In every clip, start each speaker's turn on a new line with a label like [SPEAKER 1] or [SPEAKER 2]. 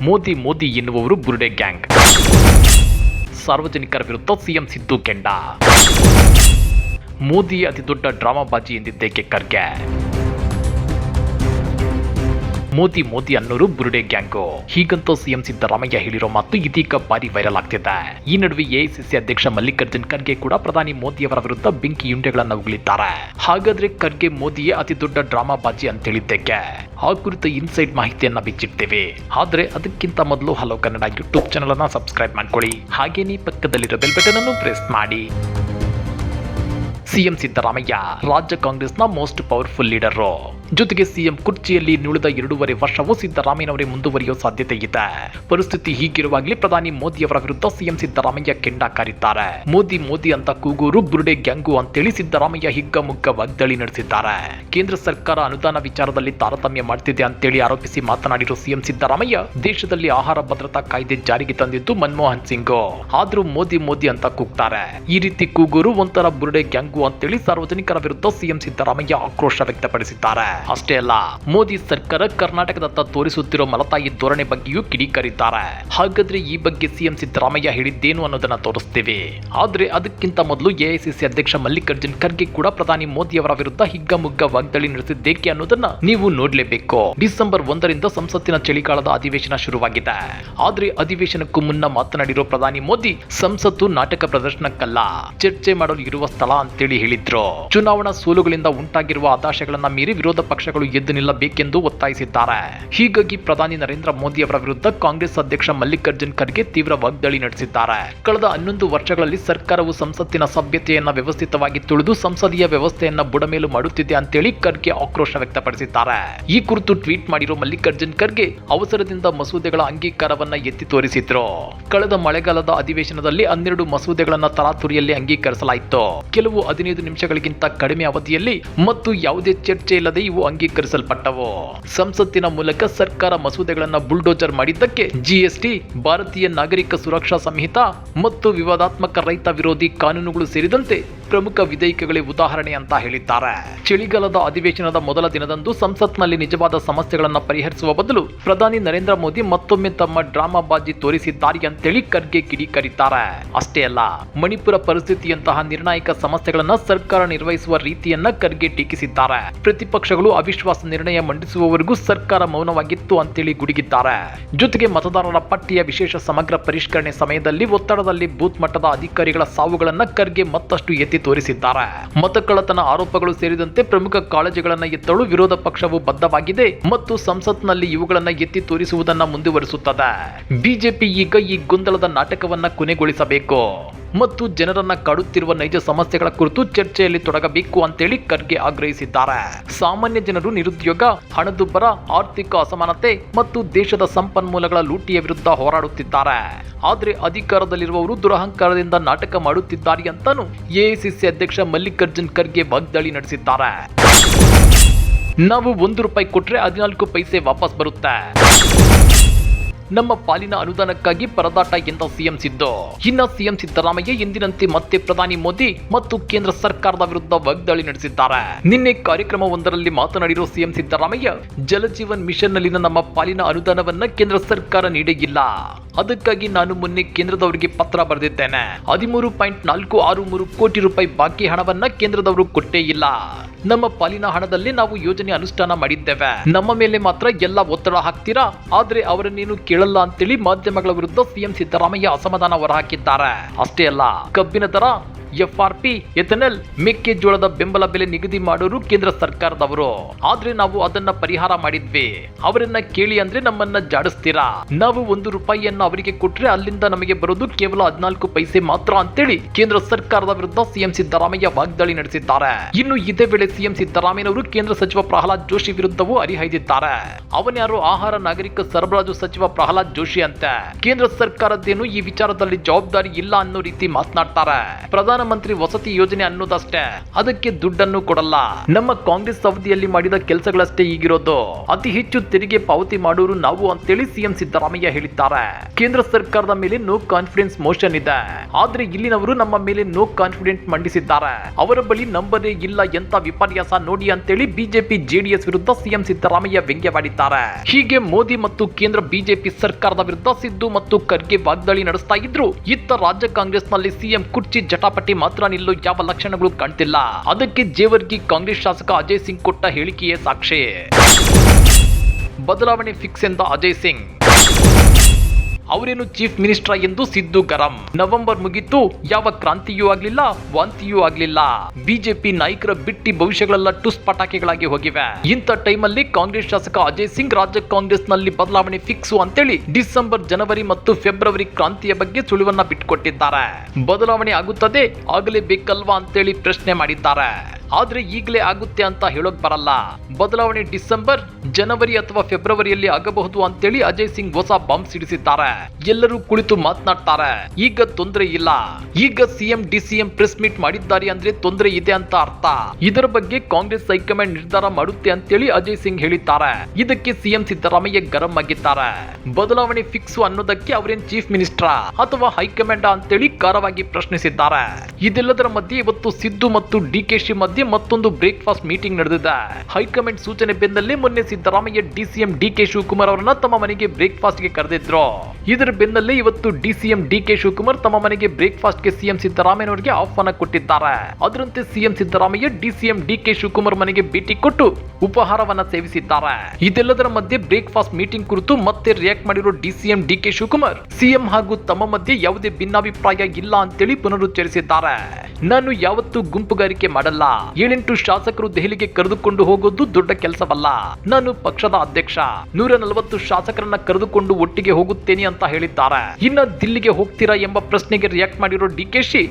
[SPEAKER 1] ಮೋದಿ ಮೋದಿ ಎನ್ನುವವರು ಬುರುಡೆ ಗ್ಯಾಂಗ್. ಸಾರ್ವಜನಿಕರ ವಿರುದ್ಧ ಸಿಎಂ ಸಿದ್ದು ಕೆಂಡ. ಮೋದಿ ಅತಿ ದೊಡ್ಡ ಡ್ರಾಮಾಬಾಜಿ ಎಂದಿದ್ದೇಕೆ ಖರ್ಗೆ? ಮೋದಿ ಮೋದಿ ಅನ್ನೋರು ಬುರುಡೆ ಗ್ಯಾಂಗು. ಹೀಗಂತೂ ಸಿಎಂ ಸಿದ್ದರಾಮಯ್ಯ ಹೇಳಿರೋ ಮಾತು ಇದೀಗ ಭಾರಿ ವೈರಲ್ ಆಗ್ತಿದೆ. ಈ ನಡುವೆ ಎಐಸಿಸಿ ಅಧ್ಯಕ್ಷ ಮಲ್ಲಿಕಾರ್ಜುನ್ ಖರ್ಗೆ ಕೂಡ ಪ್ರಧಾನಿ ಮೋದಿಯವರ ವಿರುದ್ಧ ಬೆಂಕಿ ಯುಂಡೆಗಳನ್ನ ಉಗುಳಿದ್ದಾರೆ. ಹಾಗಾದ್ರೆ ಖರ್ಗೆ ಮೋದಿಯೇ ಅತಿ ದೊಡ್ಡ ಡ್ರಾಮಾಬಾಜಿ ಅಂತ ಹೇಳಿದ್ದಕ್ಕೆ ಆ ಕುರಿತು ಇನ್ಸೈಡ್ ಮಾಹಿತಿಯನ್ನ ಬಿಚ್ಚಿಡ್ತೇವೆ. ಆದ್ರೆ ಅದಕ್ಕಿಂತ ಮೊದಲು ಹಲೋ ಕನ್ನಡ ಯೂಟ್ಯೂಬ್ ಚಾನಲ್ ಅನ್ನ ಸಬ್ಸ್ಕ್ರೈಬ್ ಮಾಡ್ಕೊಳ್ಳಿ. ಹಾಗೇನೇ ಪಕ್ಕದಲ್ಲಿರೋ ಬೆಲ್ ಬಟನ್ ಅನ್ನು ಪ್ರೆಸ್ ಮಾಡಿ. ಸಿಎಂ ಸಿದ್ದರಾಮಯ್ಯ, ರಾಜ್ಯ ಕಾಂಗ್ರೆಸ್ನ ಮೋಸ್ಟ್ ಪವರ್ಫುಲ್ ಲೀಡರು. ಜೊತೆಗೆ ಸಿಎಂ ಕುರ್ಚಿಯಲ್ಲಿ ನುಳಿದ ಎರಡೂವರೆ ವರ್ಷವೂ ಸಿದ್ದರಾಮಯ್ಯನವರೇ ಮುಂದುವರಿಯೋ ಸಾಧ್ಯತೆ ಇದೆ. ಪರಿಸ್ಥಿತಿ ಹೀಗಿರುವಾಗಲೇ ಪ್ರಧಾನಿ ಮೋದಿಯವರ ವಿರುದ್ಧ ಸಿಎಂ ಸಿದ್ದರಾಮಯ್ಯ ಕೆಂಡ ಕಾರಿದ್ದಾರೆ ಮೋದಿ ಮೋದಿ ಅಂತ ಕೂಗೂರು, ಬುರುಡೆ, ಗ್ಯಾಂಗು ಅಂತೇಳಿ ಸಿದ್ದರಾಮಯ್ಯ ಹಿಗ್ಗಮುಗ್ಗ ವಾಗ್ದಾಳಿ ನಡೆಸಿದ್ದಾರೆ. ಕೇಂದ್ರ ಸರ್ಕಾರ ಅನುದಾನ ವಿಚಾರದಲ್ಲಿ ತಾರತಮ್ಯ ಮಾಡ್ತಿದೆ ಅಂತೇಳಿ ಆರೋಪಿಸಿ ಮಾತನಾಡಿರೋ ಸಿಎಂ ಸಿದ್ದರಾಮಯ್ಯ, ದೇಶದಲ್ಲಿ ಆಹಾರ ಭದ್ರತಾ ಕಾಯ್ದೆ ಜಾರಿಗೆ ತಂದಿದ್ದು ಮನಮೋಹನ್ ಸಿಂಗ್. ಆದ್ರೂ ಮೋದಿ ಮೋದಿ ಅಂತ ಕೂಗ್ತಾರೆ. ಈ ರೀತಿ ಕೂಗೂರು, ಒಂಥರ ಬುರುಡೆ, ಗ್ಯಾಂಗು ಅಂತೇಳಿ ಸಾರ್ವಜನಿಕರ ವಿರುದ್ಧ ಸಿಎಂ ಸಿದ್ದರಾಮಯ್ಯ ಆಕ್ರೋಶ ವ್ಯಕ್ತಪಡಿಸಿದ್ದಾರೆ. ಅಷ್ಟೇ ಅಲ್ಲ, ಮೋದಿ ಸರ್ಕಾರ ಕರ್ನಾಟಕದತ್ತ ತೋರಿಸುತ್ತಿರೋ ಮಲತಾಯಿ ಧೋರಣೆ ಬಗ್ಗೆಯೂ ಕಿಡಿಕಾರಿದ್ದಾರೆ. ಹಾಗಾದ್ರೆ ಈ ಬಗ್ಗೆ ಸಿಎಂ ಸಿದ್ದರಾಮಯ್ಯ ಹೇಳಿದ್ದೇನು ಅನ್ನೋದನ್ನ ತೋರಿಸ್ತೇವೆ. ಆದ್ರೆ ಅದಕ್ಕಿಂತ ಮೊದಲು ಎಐಸಿಸಿ ಅಧ್ಯಕ್ಷ ಮಲ್ಲಿಕಾರ್ಜುನ್ ಖರ್ಗೆ ಕೂಡ ಪ್ರಧಾನಿ ಮೋದಿ ಅವರ ವಿರುದ್ಧ ಹಿಗ್ಗಮುಗ್ಗ ವಾಗ್ದಾಳಿ ನಡೆಸಿದ್ದೇಕೆ ಅನ್ನೋದನ್ನ ನೀವು ನೋಡ್ಲೇಬೇಕು. ಡಿಸೆಂಬರ್ ಒಂದರಿಂದ ಸಂಸತ್ತಿನ ಚಳಿಗಾಲದ ಅಧಿವೇಶನ ಶುರುವಾಗಿದೆ. ಆದ್ರೆ ಅಧಿವೇಶನಕ್ಕೂ ಮುನ್ನ ಮಾತನಾಡಿರೋ ಪ್ರಧಾನಿ ಮೋದಿ, ಸಂಸತ್ತು ನಾಟಕ ಪ್ರದರ್ಶನಕ್ಕಲ್ಲ, ಚರ್ಚೆ ಮಾಡಲು ಇರುವ ಸ್ಥಳ ಅಂತೇಳಿ ಹೇಳಿದ್ರು. ಚುನಾವಣಾ ಸೋಲುಗಳಿಂದ ಉಂಟಾಗಿರುವ ಆದಾಶಗಳನ್ನ ಮೀರಿ ವಿರೋಧ ಪಕ್ಷಗಳು ಎದ್ದು ನಿಲ್ಲಬೇಕೆಂದು ಒತ್ತಾಯಿಸಿದ್ದಾರೆ. ಹೀಗಾಗಿ ಪ್ರಧಾನಿ ನರೇಂದ್ರ ಮೋದಿ ಅವರ ವಿರುದ್ಧ ಕಾಂಗ್ರೆಸ್ ಅಧ್ಯಕ್ಷ ಮಲ್ಲಿಕಾರ್ಜುನ್ ಖರ್ಗೆ ತೀವ್ರ ವಾಗ್ದಾಳಿ ನಡೆಸಿದ್ದಾರೆ. ಕಳೆದ ಹನ್ನೊಂದು ವರ್ಷಗಳಲ್ಲಿ ಸರ್ಕಾರವು ಸಂಸತ್ತಿನ ಸಭ್ಯತೆಯನ್ನ ವ್ಯವಸ್ಥಿತವಾಗಿ ತುಳಿದು ಸಂಸದೀಯ ವ್ಯವಸ್ಥೆಯನ್ನ ಬುಡಮೇಲು ಮಾಡುತ್ತಿದೆ ಅಂತೇಳಿ ಖರ್ಗೆ ಆಕ್ರೋಶ ವ್ಯಕ್ತಪಡಿಸಿದ್ದಾರೆ. ಈ ಕುರಿತು ಟ್ವೀಟ್ ಮಾಡಿರುವ ಮಲ್ಲಿಕಾರ್ಜುನ್ ಖರ್ಗೆ ಅವಸರದಿಂದ ಮಸೂದೆಗಳ ಅಂಗೀಕಾರವನ್ನ ಎತ್ತಿ ತೋರಿಸಿದ್ರು. ಕಳೆದ ಮಳೆಗಾಲದ ಅಧಿವೇಶನದಲ್ಲಿ ಹನ್ನೆರಡು ಮಸೂದೆಗಳನ್ನ ತಲಾತುರಿಯಲ್ಲಿ ಅಂಗೀಕರಿಸಲಾಯಿತು. ಕೆಲವು ಹದಿನೈದು ನಿಮಿಷಗಳಿಗಿಂತ ಕಡಿಮೆ ಅವಧಿಯಲ್ಲಿ ಮತ್ತು ಯಾವುದೇ ಚರ್ಚೆ ಇಲ್ಲದೆ ಅಂಗೀಕರಿಸಲ್ಪಟ್ಟವು? ಸಂಸತ್ತಿನ ಮೂಲಕ ಸರ್ಕಾರ ಮಸೂದೆಗಳನ್ನ ಬುಲ್ಡೋಜರ್ ಮಾಡಿದ್ದಕ್ಕೆ ಜಿಎಸ್ಟಿ ಭಾರತೀಯ ನಾಗರಿಕ ಸುರಕ್ಷಾ ಸಂಹಿತ ಮತ್ತು ವಿವಾದಾತ್ಮಕ ರೈತ ವಿರೋಧಿ ಕಾನೂನುಗಳು ಸೇರಿದಂತೆ ಪ್ರಮುಖ ವಿಧೇಯಕಗಳೇ ಉದಾಹರಣೆ ಅಂತ ಹೇಳಿದ್ದಾರೆ. ಚಳಿಗಾಲದ ಅಧಿವೇಶನದ ಮೊದಲ ದಿನದಂದು ಸಂಸತ್ನಲ್ಲಿ ನಿಜವಾದ ಸಮಸ್ಯೆಗಳನ್ನು ಪರಿಹರಿಸುವ ಬದಲು ಪ್ರಧಾನಿ ನರೇಂದ್ರ ಮೋದಿ ಮತ್ತೊಮ್ಮೆ ತಮ್ಮ ಡ್ರಾಮಾ ಬಾಜಿ ತೋರಿಸಿದ್ದಾರೆ ಅಂತೇಳಿ ಖರ್ಗೆ ಕಿಡಿಕರಿದ್ದಾರೆ. ಅಷ್ಟೇ ಅಲ್ಲ, ಮಣಿಪುರ ಪರಿಸ್ಥಿತಿಯಂತಹ ನಿರ್ಣಾಯಕ ಸಮಸ್ಯೆಗಳನ್ನ ಸರ್ಕಾರ ನಿರ್ವಹಿಸುವ ರೀತಿಯನ್ನ ಖರ್ಗೆ ಟೀಕಿಸಿದ್ದಾರೆ. ಪ್ರತಿಪಕ್ಷಗಳು ಅವಿಶ್ವಾಸ ನಿರ್ಣಯ ಮಂಡಿಸುವವರೆಗೂ ಸರ್ಕಾರ ಮೌನವಾಗಿತ್ತು ಅಂತೇಳಿ ಗುಡುಗಿದ್ದಾರೆ. ಜೊತೆಗೆ ಮತದಾರರ ಪಟ್ಟಿಯ ವಿಶೇಷ ಸಮಗ್ರ ಪರಿಷ್ಕರಣೆ ಸಮಯದಲ್ಲಿ ಒತ್ತಡದಲ್ಲಿ ಬೂತ್ ಮಟ್ಟದ ಅಧಿಕಾರಿಗಳ ಸಾವುಗಳನ್ನ ಖರ್ಗೆ ಮತ್ತಷ್ಟು ಎತ್ತಿ ತೋರಿಸಿದ್ದಾರೆ. ಮತಕಳ್ಳತನ ಆರೋಪಗಳು ಸೇರಿದಂತೆ ಪ್ರಮುಖ ಕಾಳಜಿಗಳನ್ನು ಎತ್ತಲು ವಿರೋಧ ಪಕ್ಷವು ಬದ್ಧವಾಗಿದೆ ಮತ್ತು ಸಂಸತ್ನಲ್ಲಿ ಇವುಗಳನ್ನು ಎತ್ತಿ ತೋರಿಸುವುದನ್ನ ಮುಂದುವರಿಸುತ್ತದೆ. ಬಿಜೆಪಿ ಈಗ ಈ ಗೊಂದಲದ ನಾಟಕವನ್ನ ಕೊನೆಗೊಳಿಸಬೇಕು. ಮತ್ತು ಜನರನ್ನ ಕಾಡುತ್ತಿರುವ ನೈಜ ಸಮಸ್ಯೆಗಳ ಕುರಿತು ಚರ್ಚೆಯಲ್ಲಿ ತೊಡಗಬೇಕು ಅಂತೇಳಿ ಖರ್ಗೆ ಆಗ್ರಹಿಸಿದ್ದಾರೆ. ಸಾಮಾನ್ಯ ಜನರು ನಿರುದ್ಯೋಗ, ಹಣದುಬ್ಬರ, ಆರ್ಥಿಕ ಅಸಮಾನತೆ ಮತ್ತು ದೇಶದ ಸಂಪನ್ಮೂಲಗಳ ಲೂಟಿಯ ವಿರುದ್ಧ ಹೋರಾಡುತ್ತಿದ್ದಾರೆ. ಆದರೆ ಅಧಿಕಾರದಲ್ಲಿರುವವರು ದುರಹಂಕಾರದಿಂದ ನಾಟಕ ಮಾಡುತ್ತಿದ್ದಾರೆ ಅಂತಾನು ಎಐಸಿಸಿ ಅಧ್ಯಕ್ಷ ಮಲ್ಲಿಕಾರ್ಜುನ್ ಖರ್ಗೆ ವಾಗ್ದಾಳಿ ನಡೆಸಿದ್ದಾರೆ. ನಾವು ಒಂದು ರೂಪಾಯಿ ಕೊಟ್ರೆ ಹದಿನಾಲ್ಕು ಪೈಸೆ ವಾಪಸ್ ಬರುತ್ತೆ. ನಮ್ಮ ಪಾಲಿನ ಅನುದಾನಕ್ಕಾಗಿ ಪರದಾಟ ಎಂದ ಸಿಎಂ ಸಿದ್ದು. ಇನ್ನ ಸಿಎಂ ಸಿದ್ದರಾಮಯ್ಯ ಎಂದಿನಂತೆ ಮತ್ತೆ ಪ್ರಧಾನಿ ಮೋದಿ ಮತ್ತು ಕೇಂದ್ರ ಸರ್ಕಾರದ ವಿರುದ್ಧ ವಾಗ್ದಾಳಿ ನಡೆಸಿದ್ದಾರೆ. ನಿನ್ನೆ ಕಾರ್ಯಕ್ರಮವೊಂದರಲ್ಲಿ ಮಾತನಾಡಿರುವ ಸಿಎಂ ಸಿದ್ದರಾಮಯ್ಯ, ಜಲಜೀವನ್ ಮಿಷನ್ ನಲ್ಲಿನ ನಮ್ಮ ಪಾಲಿನ ಅನುದಾನವನ್ನ ಕೇಂದ್ರ ಸರ್ಕಾರ ನೀಡಿಲ್ಲ ಅದಕ್ಕಾಗಿ ನಾನು ಮೊನ್ನೆ ಕೇಂದ್ರದವರಿಗೆ ಪತ್ರ ಬರೆದಿದ್ದೇನೆ. ಹದಿಮೂರು ಪಾಯಿಂಟ್ ನಾಲ್ಕು ಆರು ಮೂರು ಕೋಟಿ ರೂಪಾಯಿ ಬಾಕಿ ಹಣವನ್ನ ಕೇಂದ್ರದವರು ಕೊಟ್ಟೇ ಇಲ್ಲ. ನಮ್ಮ ಪಾಲಿನ ಹಣದಲ್ಲಿ ನಾವು ಯೋಜನೆ ಅನುಷ್ಠಾನ ಮಾಡಿದ್ದೇವೆ. ನಮ್ಮ ಮೇಲೆ ಮಾತ್ರ ಎಲ್ಲ ಒತ್ತಡ ಹಾಕ್ತೀರಾ? ಆದ್ರೆ ಅವರನ್ನೇನು ಕೇಳಲ್ಲ ಅಂತೇಳಿ ಮಾಧ್ಯಮಗಳ ವಿರುದ್ಧ ಸಿಎಂ ಸಿದ್ದರಾಮಯ್ಯ ಅಸಮಾಧಾನ ಹೊರಹಾಕಿದ್ದಾರೆ. ಅಷ್ಟೇ ಅಲ್ಲ, ಕಬ್ಬಿನ ದರ ಎಫ್ಆರ್ಪಿ ಎಥೆನಲ್ ಮೆಕ್ಕೆಜೋಳದ ಬೆಂಬಲ ಬೆಲೆ ನಿಗದಿ ಮಾಡೋರು ಕೇಂದ್ರ ಸರ್ಕಾರದವರು. ಆದ್ರೆ ನಾವು ಅದನ್ನ ಪರಿಹಾರ ಮಾಡಿದ್ವಿ. ಅವರನ್ನ ಕೇಳಿ ಅಂದ್ರೆ ನಮ್ಮನ್ನ ಜಾಡಿಸ್ತೀರಾ? ನಾವು ಒಂದು ರೂಪಾಯಿಯನ್ನ ಅವರಿಗೆ ಕೊಟ್ರೆ ಅಲ್ಲಿಂದ ನಮಗೆ ಬರೋದು ಕೇವಲ ಹದಿನಾಲ್ಕು ಪೈಸೆ ಮಾತ್ರ ಅಂತೇಳಿ ಕೇಂದ್ರ ಸರ್ಕಾರದ ವಿರುದ್ಧ ಸಿಎಂ ಸಿದ್ದರಾಮಯ್ಯ ವಾಗ್ದಾಳಿ ನಡೆಸಿದ್ದಾರೆ. ಇನ್ನು ಇದೇ ವೇಳೆ ಸಿಎಂ ಸಿದ್ದರಾಮಯ್ಯನವರು ಕೇಂದ್ರ ಸಚಿವ ಪ್ರಹ್ಲಾದ್ ಜೋಶಿ ವಿರುದ್ಧವೂ ಹರಿಹಾಯ್ದಿದ್ದಾರೆ. ಅವನ್ಯಾರು ಆಹಾರ ನಾಗರಿಕ ಸರಬರಾಜು ಸಚಿವ ಪ್ರಹ್ಲಾದ್ ಜೋಶಿ ಅಂತೆ? ಕೇಂದ್ರ ಸರ್ಕಾರದೇನು ಈ ವಿಚಾರದಲ್ಲಿ ಜವಾಬ್ದಾರಿ ಇಲ್ಲ ಅನ್ನೋ ರೀತಿ ಮಾತನಾಡ್ತಾರೆ. ಪ್ರಧಾನ ಪ್ರಧಾನಮಂತ್ರಿ ವಸತಿ ಯೋಜನೆ ಅನ್ನೋದಷ್ಟೇ. ಅದಕ್ಕೆ ದುಡ್ಡನ್ನು ಕೊಡಲ್ಲ. ನಮ್ಮ ಕಾಂಗ್ರೆಸ್ ಅವಧಿಯಲ್ಲಿ ಮಾಡಿದ ಕೆಲಸಗಳಷ್ಟೇ ಈಗಿರೋದು. ಅತಿ ಹೆಚ್ಚು ತೆರಿಗೆ ಪಾವತಿ ಮಾಡೋರು ನಾವು ಅಂತೇಳಿ ಸಿಎಂ ಸಿದ್ದರಾಮಯ್ಯ ಹೇಳಿದ್ದಾರೆ. ಕೇಂದ್ರ ಸರ್ಕಾರದ ಮೇಲೆ ನೋ ಕಾನ್ಫಿಡೆನ್ಸ್ ಮೋಷನ್ ಇದೆ. ಆದ್ರೆ ಇಲ್ಲಿನವರು ನಮ್ಮ ಮೇಲೆ ನೋ ಕಾನ್ಫಿಡೆನ್ಸ್ ಮಂಡಿಸಿದ್ದಾರೆ. ಅವರ ಬಳಿ ನಂಬರೇ ಇಲ್ಲ ಎಂತ ವಿಪರ್ಯಾಸ ನೋಡಿ ಅಂತೇಳಿ ಬಿಜೆಪಿ, ಜೆಡಿಎಸ್ ವಿರುದ್ಧ ಸಿಎಂ ಸಿದ್ದರಾಮಯ್ಯ ವ್ಯಂಗ್ಯವಾಡಿದ್ದಾರೆ. ಹೀಗೆ ಮೋದಿ ಮತ್ತು ಕೇಂದ್ರ ಬಿಜೆಪಿ ಸರ್ಕಾರದ ವಿರುದ್ಧ ಸಿದ್ದು ಮತ್ತು ಖರ್ಗೆ ವಾಗ್ದಾಳಿ ನಡೆಸ್ತಾ ಇದ್ರು. ಇತ್ತ ರಾಜ್ಯ ಕಾಂಗ್ರೆಸ್ನಲ್ಲಿ ಸಿಎಂ ಕುರ್ಚಿ ಜಟಾಪಟಿ ಮಾತ್ರ ನಿಲ್ಲೋ ಯಾವ ಲಕ್ಷಣಗಳು ಕಾಣ್ತಿಲ್ಲ. ಅದಕ್ಕೆ ಜೇವರ್ಗಿ ಕಾಂಗ್ರೆಸ್ ಶಾಸಕ ಅಜಯ್ ಸಿಂಗ್ ಕೊಟ್ಟ ಹೇಳಿಕೆಯೇ ಸಾಕ್ಷಿ. ಬದಲಾವಣೆ ಫಿಕ್ಸ್ ಎಂದ ಅಜಯ್ ಸಿಂಗ್. ಅವರೇನು ಚೀಫ್ ಮಿನಿಸ್ಟರ್ ಎಂದು ಸಿದ್ದು ಗರಂ. ನವೆಂಬರ್ ಮುಗಿತು, ಯಾವ ಕ್ರಾಂತಿಯೂ ಆಗ್ಲಿಲ್ಲ, ವಾಂತಿಯೂ ಆಗ್ಲಿಲ್ಲ. ಬಿಜೆಪಿ ನಾಯಕರ ಬಿಟ್ಟಿ ಭವಿಷ್ಯಗಳೆಲ್ಲ ಟುಸ್ ಪಟಾಕಿಗಳಾಗಿ ಹೋಗಿವೆ. ಇಂಥ ಟೈಮಲ್ಲಿ ಕಾಂಗ್ರೆಸ್ ಶಾಸಕ ಅಜಯ್ ಸಿಂಗ್ ರಾಜ್ಯ ಕಾಂಗ್ರೆಸ್ನಲ್ಲಿ ಬದಲಾವಣೆ ಫಿಕ್ಸು ಅಂತೇಳಿ ಡಿಸೆಂಬರ್, ಜನವರಿ ಮತ್ತು ಫೆಬ್ರವರಿ ಕ್ರಾಂತಿಯ ಬಗ್ಗೆ ಸುಳಿವನ್ನ ಬಿಟ್ಟುಕೊಟ್ಟಿದ್ದಾರೆ ಬದಲಾವಣೆ ಆಗುತ್ತದೆ, ಆಗಲೇಬೇಕಲ್ವಾ ಅಂತೇಳಿ ಪ್ರಶ್ನೆ ಮಾಡಿದ್ದಾರೆ. ಆದ್ರೆ ಈಗಲೇ ಆಗುತ್ತೆ ಅಂತ ಹೇಳೋಕ್ ಬರಲ್ಲ. ಬದಲಾವಣೆ ಡಿಸೆಂಬರ್, ಜನವರಿ ಅಥವಾ ಫೆಬ್ರವರಿಯಲ್ಲಿ ಆಗಬಹುದು ಅಂತೇಳಿ ಅಜಯ್ ಸಿಂಗ್ ಹೊಸ ಬಾಂಬ್ ಸಿಡಿಸಿದ್ದಾರೆ. ಎಲ್ಲರೂ ಕುಳಿತು ಮಾತನಾಡ್ತಾರೆ. ಈಗ ತೊಂದರೆ ಇಲ್ಲ. ಈಗ ಸಿಎಂ, ಡಿಸಿಎಂ ಪ್ರೆಸ್ ಮೀಟ್ ಮಾಡಿದ್ದಾರೆ ಅಂದ್ರೆ ತೊಂದರೆ ಇದೆ ಅಂತ ಅರ್ಥ. ಇದರ ಬಗ್ಗೆ ಕಾಂಗ್ರೆಸ್ ಹೈಕಮಾಂಡ್ ನಿರ್ಧಾರ ಮಾಡುತ್ತೆ ಅಂತೇಳಿ ಅಜಯ್ ಸಿಂಗ್ ಹೇಳಿದ್ದಾರೆ. ಇದಕ್ಕೆ ಸಿಎಂ ಸಿದ್ದರಾಮಯ್ಯ ಗರಂ ಆಗಿದ್ದಾರೆ. ಬದಲಾವಣೆ ಫಿಕ್ಸ್ ಅನ್ನೋದಕ್ಕೆ ಅವರೇನ್ ಚೀಫ್ ಮಿನಿಸ್ಟರ್ ಅಥವಾ ಹೈಕಮಾಂಡ್ ಅಂತೇಳಿ ಖಾರವಾಗಿ ಪ್ರಶ್ನಿಸಿದ್ದಾರೆ. ಇದೆಲ್ಲದರ ಮಧ್ಯೆ ಇವತ್ತು ಸಿದ್ದು ಮತ್ತು ಡಿಕೆಶಿ ಮಧ್ಯೆ ಮತ್ತೊಂದು ಬ್ರೇಕ್ಫಾಸ್ಟ್ ಮೀಟಿಂಗ್ ನಡೆದಿದೆ. ಹೈಕಮಾಂಡ್ ಸೂಚನೆ ಬೆನ್ನಲ್ಲೇ ಮೊನ್ನೆ ಸಿದ್ದರಾಮಯ್ಯ ಡಿಸಿಎಂ ಡಿಕೆ ಶಿವಕುಮಾರ್ ಅವರನ್ನ ತಮ್ಮ ಮನೆಗೆ ಬ್ರೇಕ್ಫಾಸ್ಟ್ಗೆ ಕರೆದಿದ್ರು. ಇದರ ಬೆನ್ನಲ್ಲೇ ಇವತ್ತು ಡಿಸಿಎಂ ಡಿಕೆ ಶಿವಕುಮಾರ್ ತಮ್ಮ ಮನೆಗೆ ಬ್ರೇಕ್ಫಾಸ್ಟ್ಗೆ ಸಿಎಂ ಸಿದ್ದರಾಮಯ್ಯ ಅವರಿಗೆ ಆಹ್ವಾನ ಕೊಟ್ಟಿದ್ದಾರೆ. ಅದರಂತೆ CM Siddaramaiah DCM D K Shivakumar ಮನೆಗೆ ಭೇಟಿ ಕೊಟ್ಟು ಉಪಹಾರವನ್ನ ಸೇವಿಸಿದ್ದಾರೆ. ಇದೆಲ್ಲದರ ಮಧ್ಯೆ ಬ್ರೇಕ್ಫಾಸ್ಟ್ ಮೀಟಿಂಗ್ ಕುರಿತು ಮತ್ತೆ ರಿಯಾಕ್ಟ್ ಮಾಡಿರೋ ಡಿಸಿಎಂ ಡಿಕೆ ಶಿವಕುಮಾರ್ ಸಿಎಂ ಹಾಗೂ ತಮ್ಮ ಮಧ್ಯೆ ಯಾವುದೇ ಭಿನ್ನಾಭಿಪ್ರಾಯ ಇಲ್ಲ ಅಂತೇಳಿ ಪುನರುಚ್ಚರಿಸಿದ್ದಾರೆ. ನಾನು ಯಾವತ್ತೂ ಗುಂಪುಗಾರಿಕೆ ಮಾಡಲ್ಲ. ಏಳೆಂಟು ಶಾಸಕರು ದೆಹಲಿಗೆ ಕರೆದುಕೊಂಡು ಹೋಗೋದು ದೊಡ್ಡ ಕೆಲಸವಲ್ಲ. ನಾನು ಪಕ್ಷದ ಅಧ್ಯಕ್ಷ. ನೂರ ನಲವತ್ತು ಶಾಸಕರನ್ನ ಕರೆದುಕೊಂಡು ಒಟ್ಟಿಗೆ ಹೋಗುತ್ತೇನೆ ಹೇಳಿದ್ದಾರೆ. ಇನ್ನ ದಿಲ್ಲಿಗೆ ಹೋಗ್ತೀರಾ ಎಂಬ ಪ್ರಶ್ನೆಗೆ ರಿಯಾಕ್ಟ್ ಮಾಡಿರೋ ಡಿಕೆಶಿ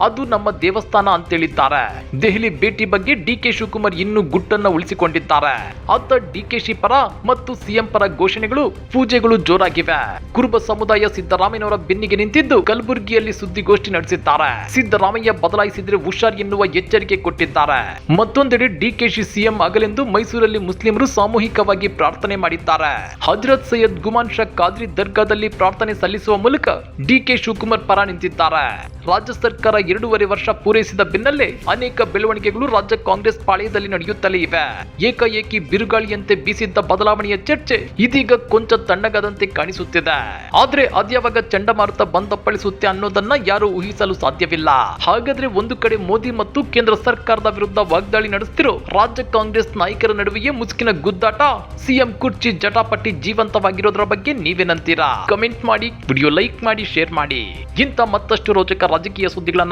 [SPEAKER 1] ಅದು ನಮ್ಮ ದೇವಸ್ಥಾನ ಅಂತೇಳಿದ್ದಾರೆ. ದೆಹಲಿ ಭೇಟಿ ಬಗ್ಗೆ ಡಿ ಕೆ ಶಿವಕುಮಾರ್ ಇನ್ನೂ ಗುಟ್ಟನ್ನ ಉಳಿಸಿಕೊಂಡಿದ್ದಾರೆ. ಅತ್ತ ಶಿ ಪರ ಮತ್ತು ಸಿಎಂ ಪರ ಘೋಷಣೆಗಳು, ಪೂಜೆಗಳು ಜೋರಾಗಿವೆ. ಕುರುಬ ಸಮುದಾಯ ಸಿದ್ದರಾಮಯ್ಯನವರ ಬೆನ್ನಿಗೆ ನಿಂತಿದ್ದು ಕಲಬುರಗಿಯಲ್ಲಿ ಸುದ್ದಿಗೋಷ್ಠಿ ನಡೆಸಿದ್ದಾರೆ. ಸಿದ್ದರಾಮಯ್ಯ ಬದಲಾಯಿಸಿದ್ರೆ ಹುಷಾರ್ ಎನ್ನುವ ಎಚ್ಚರಿಕೆ ಕೊಟ್ಟಿದ್ದಾರೆ. ಮತ್ತೊಂದೆಡೆ ಶಿ ಸಿಎಂ ಆಗಲೆಂದು ಮೈಸೂರಲ್ಲಿ ಮುಸ್ಲಿಮರು ಸಾಮೂಹಿಕವಾಗಿ ಪ್ರಾರ್ಥನೆ ಮಾಡಿದ್ದಾರೆ. ಹಜರತ್ ಸೈಯದ್ ಗುಮಾನ್ ಶಾ ಖಾದ್ರಿ ದರ್ಗಾದಲ್ಲಿ ಪ್ರಾರ್ಥನೆ ಸಲ್ಲಿಸುವ ಮೂಲಕ ಡಿ ಕೆ ಶಿವಕುಮಾರ್ ಪರ ನಿಂತಿದ್ದಾರೆ. ರಾಜ್ಯ ಸರ್ಕಾರ ಎರಡೂವರೆ ವರ್ಷ ಪೂರೈಸಿದ ಬೆನ್ನಲ್ಲೇ ಅನೇಕ ಬೆಳವಣಿಗೆಗಳು ರಾಜ್ಯ ಕಾಂಗ್ರೆಸ್ ಪಾಳೆಯದಲ್ಲಿ ನಡೆಯುತ್ತಲೇ ಇವೆ. ಏಕಾಏಕಿ ಬಿರುಗಾಳಿಯಂತೆ ಬೀಸಿದ್ದ ಬದಲಾವಣೆಯ ಚರ್ಚೆ ಇದೀಗ ಕೊಂಚ ತಣ್ಣಗಾದಂತೆ ಕಾಣಿಸುತ್ತಿದೆ. ಆದ್ರೆ ಅದ್ಯಾವಾಗ ಚಂಡಮಾರುತ ಬಂದಪ್ಪಳಿಸುತ್ತೆ ಅನ್ನೋದನ್ನ ಯಾರು ಊಹಿಸಲು ಸಾಧ್ಯವಿಲ್ಲ. ಹಾಗಾದ್ರೆ ಒಂದು ಕಡೆ ಮೋದಿ ಮತ್ತು ಕೇಂದ್ರ ಸರ್ಕಾರದ ವಿರುದ್ಧ ವಾಗ್ದಾಳಿ ನಡೆಸುತ್ತಿರೋ ರಾಜ್ಯ ಕಾಂಗ್ರೆಸ್ ನಾಯಕರ ನಡುವೆಯೇ ಮುಸುಕಿನ ಗುದ್ದಾಟ, ಸಿಎಂ ಕುರ್ಚಿ ಜಟಾಪಟ್ಟಿ ಜೀವಂತವಾಗಿರೋದ್ರ ಬಗ್ಗೆ ನೀವೇನಂತೀರಾ? ಕಮೆಂಟ್ ಮಾಡಿ, ವಿಡಿಯೋ ಲೈಕ್ ಮಾಡಿ, ಶೇರ್ ಮಾಡಿ. ಇಂಥ ಮತ್ತಷ್ಟು ರೋಚಕ ರಾಜಕೀಯ ಸುದ್ದಿಗಳನ್ನ